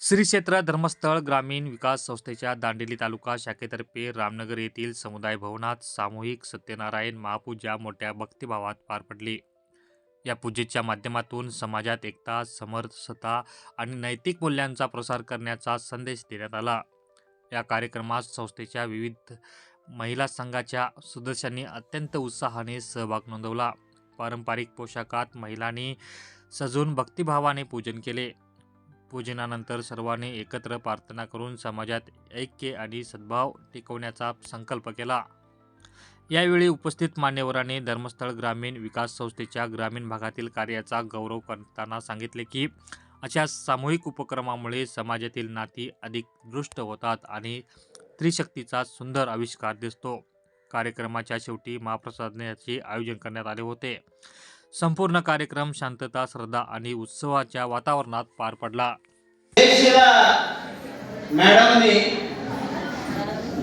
श्री क्षेत्र धर्मस्थळ ग्रामीण विकास संस्थेच्या दांडेली तालुका शाखेतर्फे रामनगर येथील समुदाय भवनात सामूहिक सत्यनारायण महापूजा मोठ्या भक्तिभावात पार पडली. या पूजेच्या माध्यमातून समाजात एकता समर्थता आणि नैतिक मूल्यांचा प्रसार करण्याचा संदेश देण्यात आला. या कार्यक्रमात संस्थेच्या विविध महिला संघाच्या सदस्यांनी अत्यंत उत्साहाने सहभाग नोंदवला. पारंपरिक पोशाखात महिलांनी सजून भक्तिभावाने पूजन केले. पूजनानंतर सर्वांनी एकत्र प्रार्थना करून समाजात ऐक्य आणि सद्भाव टिकवण्याचा संकल्प केला. यावेळी उपस्थित मान्यवरांनी धर्मस्थळ ग्रामीण विकास संस्थेच्या ग्रामीण भागातील कार्याचा गौरव करताना सांगितले की अशा सामूहिक उपक्रमामुळे समाजातील नाती अधिक दृष्ट होतात आणि त्रिशक्तीचा सुंदर आविष्कार दिसतो. कार्यक्रमाच्या शेवटी महाप्रसादनाचे आयोजन करण्यात आले होते. संपूर्ण कार्यक्रम शांतता श्रद्धा आणि उत्सवाच्या वातावरणात पार पडला.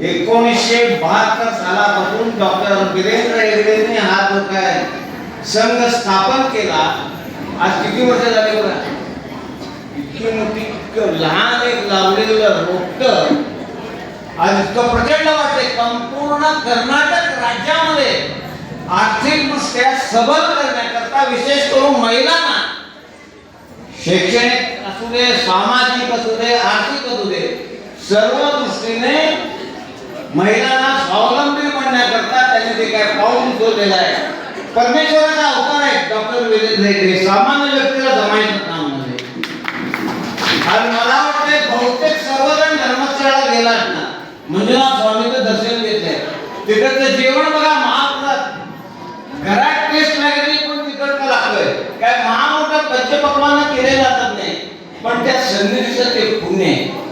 एकोणीसशे बहात्तर सालापासून डॉक्टर वीरेंद्र हेगडेंनी हा जो काय संघ स्थापन केला. आज किती वर्ष झाले बघा. इतकी मोठी लहान एक लावलेलं रोपट. आज इतकं प्रचंड वाटते संपूर्ण कर्नाटक राज्यामध्ये आर्थिकदृष्ट्या सबल विशेष करून महिलांना शैक्षणिक असू दे सामाजिक असू दे आर्थिक असू दे सर्व दृष्टीने महिलांना स्वावलंबी बनण्याकरता त्यांनी जे काय पाऊल उचललेलं आहे. परमेश्वराचा अवतार आहे, डॉक्टर हेगडे सामान्य व्यक्तीला जमायचं काम नाही. आणि मला वाटते बहुतेक सर्वजण धर्मस्थळाला गेलात ना मंजुनाथ स्वामीचं दर्शन घेतलंय. तिकडचं जेवण बघा घरात टेस्ट काय केलेला पंचपक्वानं नाही. पण त्या संधीचं ते पुण्य आहे.